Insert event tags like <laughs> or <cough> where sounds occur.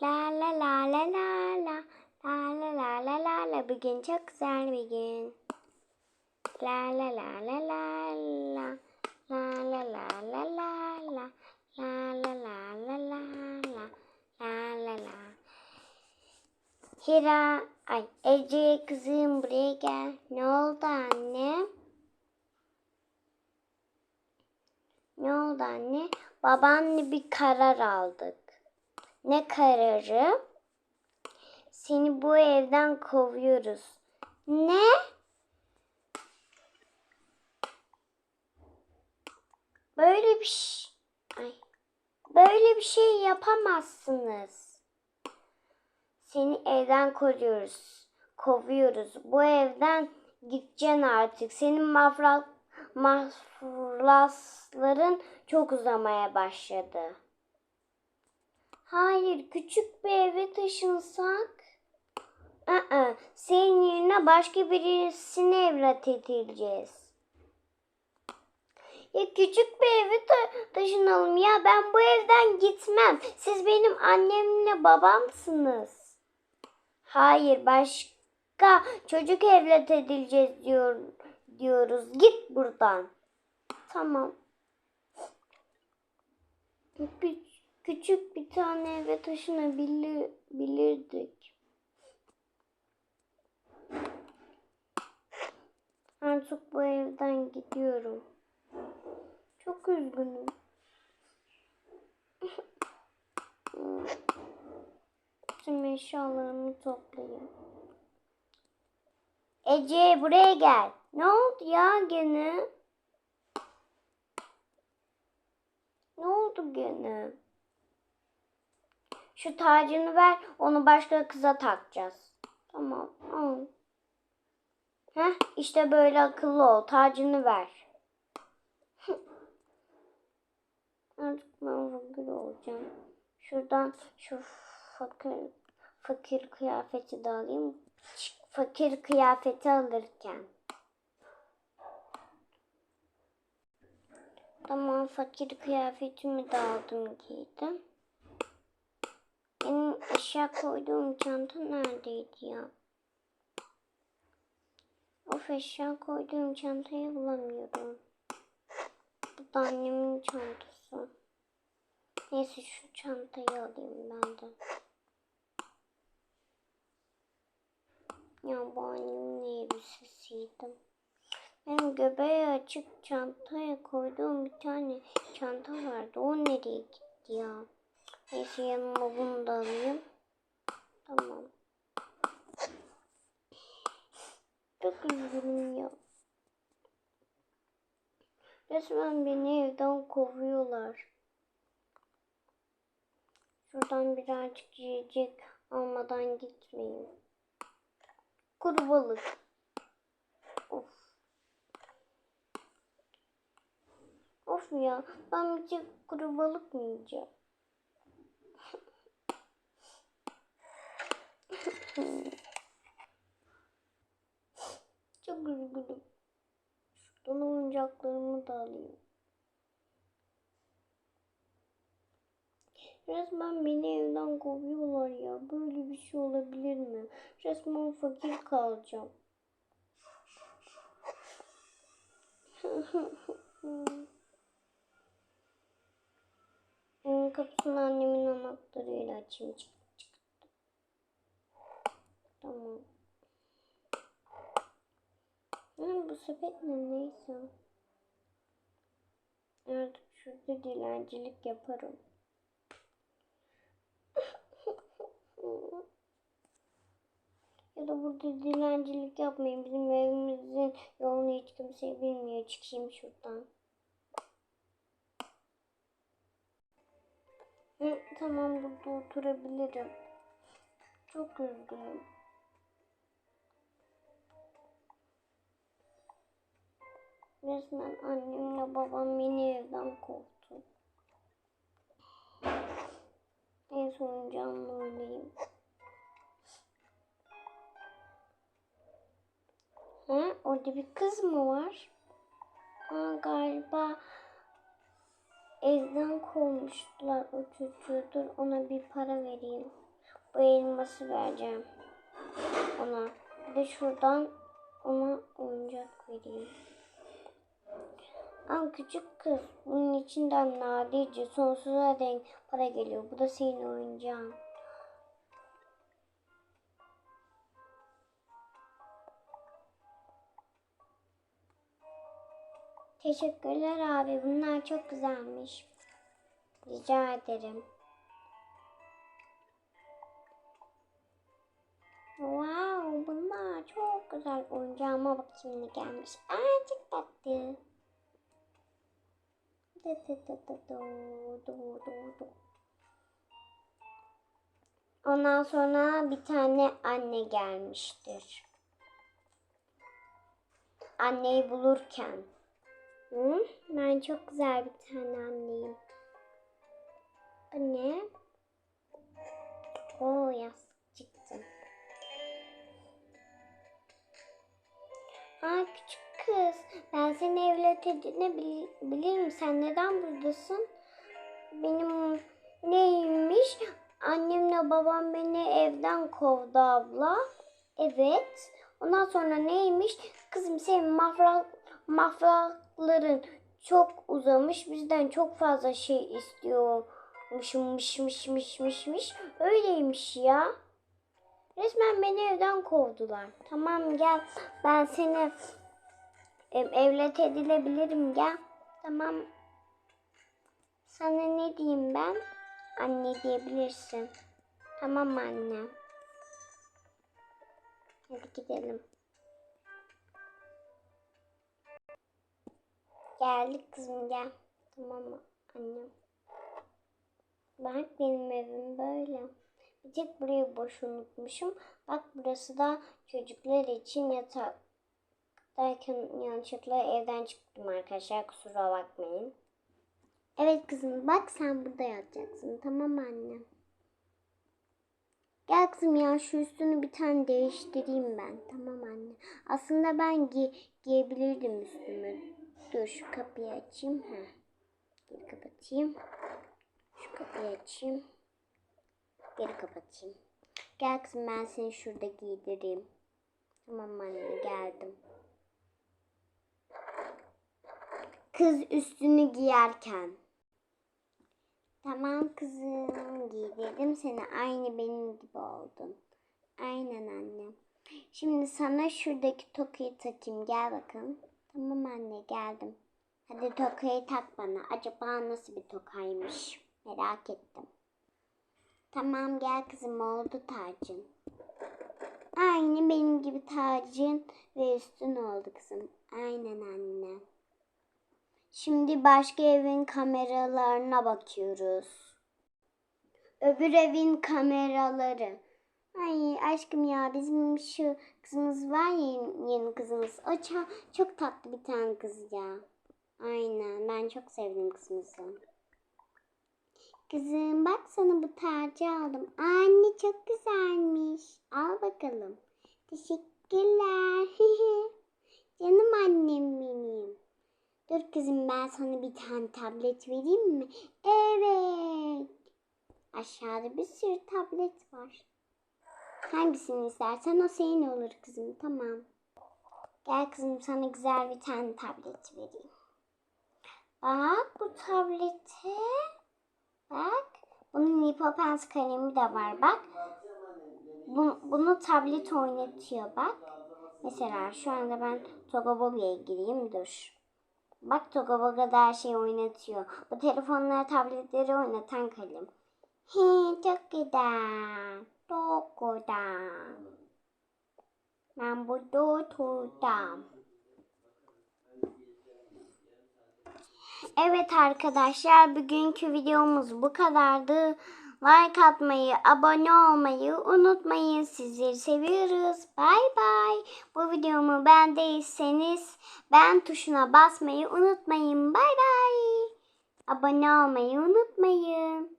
La la la la la la. La la la la la la. Bugün çok güzel bir gün. La la la la la la. La la la la la la. La la la la la la. La la la. Hira, ay Ece kızım buraya gel. Ne oldu anne? Ne oldu anne? Babanla bir karar aldık. Ne kararı? Seni bu evden kovuyoruz. Ne? Böyle bir şey... Böyle bir şey yapamazsınız. Seni evden koruyoruz. Kovuyoruz. Bu evden gideceksin artık. Senin mafra, maflasların çok uzamaya başladı. Hayır, küçük bir eve taşınsak. Aa, senin yerine başka birisini evlat edileceğiz. Ya küçük bir eve ta- taşınalım ya. Ben bu evden gitmem. Siz benim annemle babamsınız. Hayır, başka çocuk evlat edileceğiz diyor, diyoruz. Git buradan. Tamam. Bir, küçük bir tane eve taşınabilirdik. Artık bu evden gidiyorum. Çok üzgünüm. Tüm eşyalarımı toplayayım. Ece buraya gel. Ne oldu ya gene? Ne oldu gene? Şu tacını ver, onu başka kıza takacağız. Tamam, al. Heh, işte böyle akıllı ol. Tacını ver. <laughs> Artık ben fakir olacağım. Şuradan şu fakir, fakir kıyafeti de alayım. Fakir kıyafeti alırken. Tamam fakir kıyafetimi de aldım giydim. Eşya koyduğum çanta neredeydi ya? Of eşya koyduğum çantayı bulamıyorum. Bu da annemin çantası. Neyse şu çantayı alayım ben de. Ya bu annemin elbisesiydi. Benim göbeği açık çantaya koyduğum bir tane çanta vardı. O nereye gitti ya? Neyse yanıma bunu da alayım. Tamam. Çok üzgünüm ya. Resmen beni evden kovuyorlar. Şuradan birazcık yiyecek almadan gitmeyeyim. Kuru balık. Of. Of ya ben bir tek kuru balık mı yiyeceğim? Çok üzgünüm. Şuradan oyuncaklarımı da alayım. Resmen beni evden kovuyorlar ya. Böyle bir şey olabilir mi? Resmen fakir kalacağım. Kapısını annemin anahtarıyla açayım. Tamam. Hı, bu sepet ne neyse. Artık şurada dilencilik yaparım. ya da burada dilencilik yapmayın. Bizim evimizin yolunu hiç kimse bilmiyor. Çıkayım şuradan. Hı, tamam burada oturabilirim. Çok üzgünüm. Resmen annemle babam beni evden kovdu. En oyuncağımla oynayayım. Ha, orada bir kız mı var? Ha, galiba evden kovmuşlar o çocuğu. Dur ona bir para vereyim. o elması vereceğim ona. Bir de şuradan ona oyuncak vereyim. Ama küçük kız bunun içinden nadirce sonsuza dek para geliyor. Bu da senin oyuncağın. Teşekkürler abi. Bunlar çok güzelmiş. Rica ederim. Wow, bunlar çok güzel. Oyuncağıma bakayım ne gelmiş. Aa çok tatlı. Ondan sonra bir tane anne gelmiştir. Anneyi bulurken. Hı? Ben çok güzel bir tane anneyim. Bu ne? Oo çıktı. Aa seni evlat edinebilirim. Sen neden buradasın? Benim neymiş? Annemle babam beni evden kovdu abla. Evet. Ondan sonra neymiş? Kızım senin mafrak, mafrakların çok uzamış. Bizden çok fazla şey istiyormuşmuş mış mış mış mış. Öyleymiş ya. Resmen beni evden kovdular. Tamam gel. Ben seni evlat edilebilirim gel. Tamam. Sana ne diyeyim ben? Anne diyebilirsin. Tamam anne. Hadi gidelim. Geldik kızım gel. Tamam mı annem? Bak benim evim böyle. Bir tek burayı boş unutmuşum. Bak burası da çocuklar için yatak. Derken yanlışlıkla evden çıktım arkadaşlar. Kusura bakmayın. Evet kızım bak sen burada yatacaksın. Tamam anne. Gel kızım ya şu üstünü bir tane değiştireyim ben. Tamam anne. Aslında ben gi giyebilirdim üstümü. Dur şu kapıyı açayım. Ha. Geri kapatayım. Şu kapıyı açayım. Geri kapatayım. Gel kızım ben seni şurada giydireyim. Tamam anne geldim. Kız üstünü giyerken. Tamam kızım giydirdim seni aynı benim gibi oldun. Aynen anne. Şimdi sana şuradaki tokayı takayım gel bakalım. Tamam anne geldim. Hadi tokayı tak bana. Acaba nasıl bir tokaymış? Merak ettim. Tamam gel kızım oldu tacın. Aynı benim gibi tacın ve üstün oldu kızım. Aynen anne. Şimdi başka evin kameralarına bakıyoruz. Öbür evin kameraları. Ay aşkım ya bizim şu kızımız var ya yeni, kızımız. O çok, çok tatlı bir tane kız ya. Aynen ben çok sevdim kızımızı. Kızım bak sana bu tacı aldım. Anne çok güzelmiş. Al bakalım. Teşekkürler. <laughs> Canım annem benim. Dur kızım ben sana bir tane tablet vereyim mi? Evet. Aşağıda bir sürü tablet var. Hangisini istersen o senin olur kızım. Tamam. Gel kızım sana güzel bir tane tablet vereyim. Bak bu tablete. Bak. Bunun Lipopens kalemi de var. Bak. Bu, bunu tablet oynatıyor bak. Mesela şu anda ben Togoboga'ya gireyim. Dur. Bak Togoboga'da her şeyi oynatıyor. Bu telefonlara tabletleri oynatan kalem. He, çok güzel. Çok güzel. Ben burada oturdum. Evet arkadaşlar bugünkü videomuz bu kadardı. Like atmayı, abone olmayı unutmayın. Sizleri seviyoruz. Bay bay. Bu videomu beğendiyseniz beğen tuşuna basmayı unutmayın. Bay bay. Abone olmayı unutmayın.